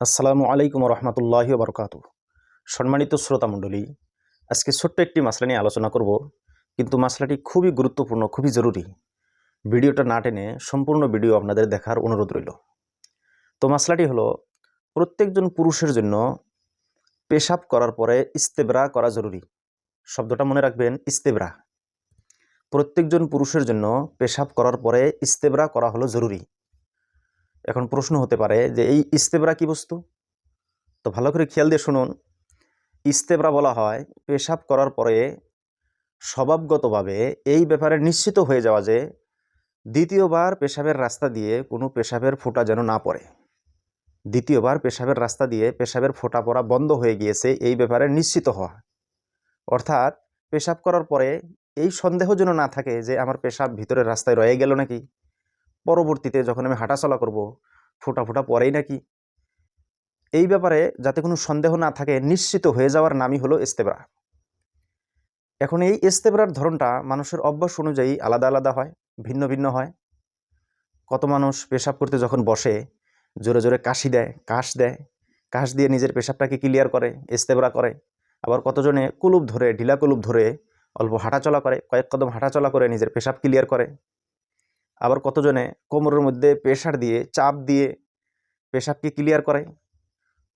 আসসালামু আলাইকুম রহমতুল্লাহ বরকাত সম্মানিত শ্রোতামণ্ডলী আজকে ছোট্ট একটি মাসলা নিয়ে আলোচনা করব, কিন্তু মাসলাটি খুবই গুরুত্বপূর্ণ, খুবই জরুরি। ভিডিওটা না টেনে সম্পূর্ণ ভিডিও আপনাদের দেখার অনুরোধ রইল। তো মাসলাটি হলো, প্রত্যেকজন পুরুষের জন্য পেশাব করার পরে ইস্তেবরা করা জরুরি। শব্দটা মনে রাখবেন, ইস্তেবরা। প্রত্যেকজন পুরুষের জন্য পেশাব করার পরে ইস্তেবরা করা হলো জরুরি। এখন প্রশ্ন হতে পারে যে এই ইস্তেবরা কি বস্তু? তো ভালো করে খেয়াল দিয়ে শুনুন। ইস্তেবরা বলা হয় পেশাব করার পরে স্বভাবগতভাবে এই ব্যাপারে নিশ্চিত হয়ে যাওয়া যে দ্বিতীয়বার পেশাবের রাস্তা দিয়ে কোনো পেশাবের ফোঁটা যেন না পড়ে। দ্বিতীয়বার পেশাবের রাস্তা দিয়ে পেশাবের ফোঁটা পড়া বন্ধ হয়ে গিয়েছে এই ব্যাপারে নিশ্চিত হওয়া। অর্থাৎ পেশাব করার পরে এই সন্দেহ যেন না থাকে যে আমার পেশাব ভিতরের রাস্তায় রয়ে গেল নাকি? পরবর্তীতে যখন আমি হাঁটাচলা করব ফোটা ফোটা পরেই নাকি? এই ব্যাপারে যাতে কোনো সন্দেহ না থাকে, নিশ্চিত হয়ে যাওয়ার নামই হলো ইস্তেবরা। এখন এই ইস্তেবরার ধরনটা মানুষের অভ্যাস অনুযায়ী আলাদা আলাদা হয়, ভিন্ন ভিন্ন হয়। কত মানুষ পেশাব করতে যখন বসে, জোরে জোরে কাশি দেয়, কাশ দেয়, কাশ দিয়ে নিজের পেশাবটাকে ক্লিয়ার করে, ইস্তেবরা করে। আবার কতজনে কুলুপ ধরে, ঢিলা কুলুপ ধরে অল্প হাঁটাচলা করে, কয়েক কদম হাঁটাচলা করে নিজের পেশাব ক্লিয়ার করে। আবার কতজনে কোমরের মধ্যে প্রেশার দিয়ে, চাপ দিয়ে পেশাবকে ক্লিয়ার করে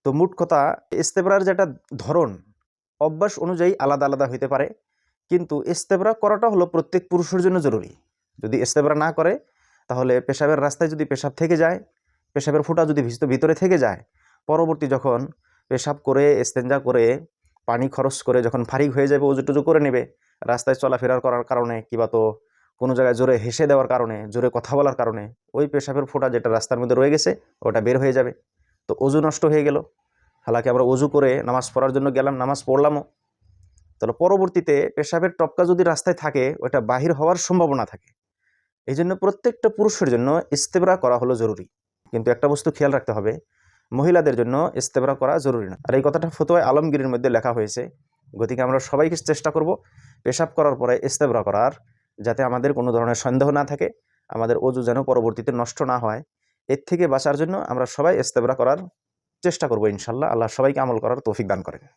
তো মোট কথা, ইস্তেবরার যেটা ধরন, অভ্যাস অনুযায়ী আলাদা আলাদা হইতে পারে। কিন্তু ইস্তেবরা করাটা হলো প্রত্যেক পুরুষের জন্য জরুরি। যদি ইস্তেবরা না করে, তাহলে পেশাবের রাস্তায় যদি পেশাব থেকে যায়, পেশাবের ফোঁটা যদি ভিতরে ভিতরে থেকে যায়, পরবর্তী যখন পেশাব করে এস্তেঞ্জা করে, পানি খরচ করে যখন ফারিক হয়ে যাবে উজু টুজু করে নেবে, রাস্তায় চলাফেরার করার কারণে, কিবা তো কোনো জায়গায় জোরে হেসে দেওয়ার কারণে, জোরে কথা বলার কারণে, ওই পেশাবের ফোঁটা যেটা রাস্তার মধ্যে রয়ে গেছে, ওটা বের হয়ে যাবে। তো অজু নষ্ট হয়ে গেল। হালাকি আমরা অজু করে নামাজ পড়ার জন্য গেলাম, নামাজ পড়লামও। তাহলে পরবর্তীতে পেশাবের টপকা যদি রাস্তায় থাকে, ওটা বাহির হওয়ার সম্ভাবনা থাকে। এই জন্য প্রত্যেকটা পুরুষের জন্য ইস্তেবরা করা হলো জরুরি। কিন্তু একটা বস্তু খেয়াল রাখতে হবে, মহিলাদের জন্য ইস্তেবরা করা জরুরি না। আর এই কথাটা ফতোয় আলমগীরের মধ্যে লেখা হয়েছে। গতিকে আমরা সবাইকে চেষ্টা করব পেশাব করার পরে ইস্তেবরা করার যাতে আমাদের কোনো ধরনের সন্দেহ না থাকে, আমাদের অজু যেন পরবর্তীতে নষ্ট না হয়। এর থেকে বাঁচার জন্য আমরা সবাই ইস্তেবরা করার চেষ্টা করব ইনশাল্লাহ। আল্লাহ সবাইকে আমল করার তৌফিক দান করেন।